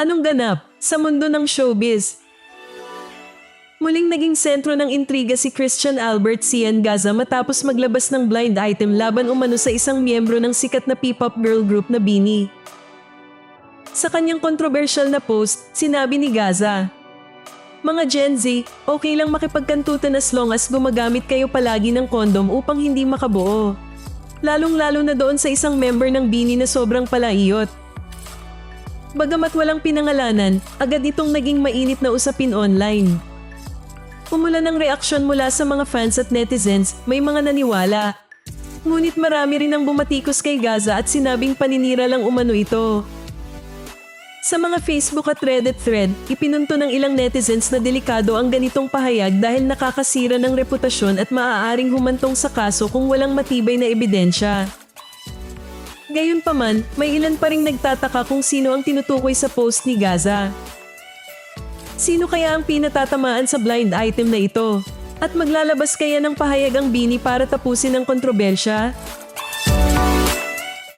Anong ganap sa mundo ng showbiz? Muling naging sentro ng intriga si Christian Albert Cian Gaza matapos maglabas ng blind item laban umano sa isang miyembro ng sikat na P-pop girl group na Bini. Sa kanyang kontrobersyal na post, sinabi ni Gaza, Mga Gen Z, okay lang makipagkantutan as long as gumagamit kayo palagi ng kondom upang hindi makabuo. Lalong-lalo na doon sa isang member ng Bini na sobrang palaiyot. Bagamat walang pinangalanan, agad itong naging mainit na usapin online. Pumula ng reaksyon mula sa mga fans at netizens, may mga naniwala. Ngunit marami rin ang bumatikos kay Gaza at sinabing paninira lang umano ito. Sa mga Facebook at Reddit thread, ipinunto ng ilang netizens na delikado ang ganitong pahayag dahil nakakasira ng reputasyon at maaaring humantong sa kaso kung walang matibay na ebidensya. Gayunpaman, may ilan pa ring nagtataka kung sino ang tinutukoy sa post ni Gaza. Sino kaya ang pinatatamaan sa blind item na ito? At maglalabas kaya ng pahayag ang Bini para tapusin ang kontrobersya?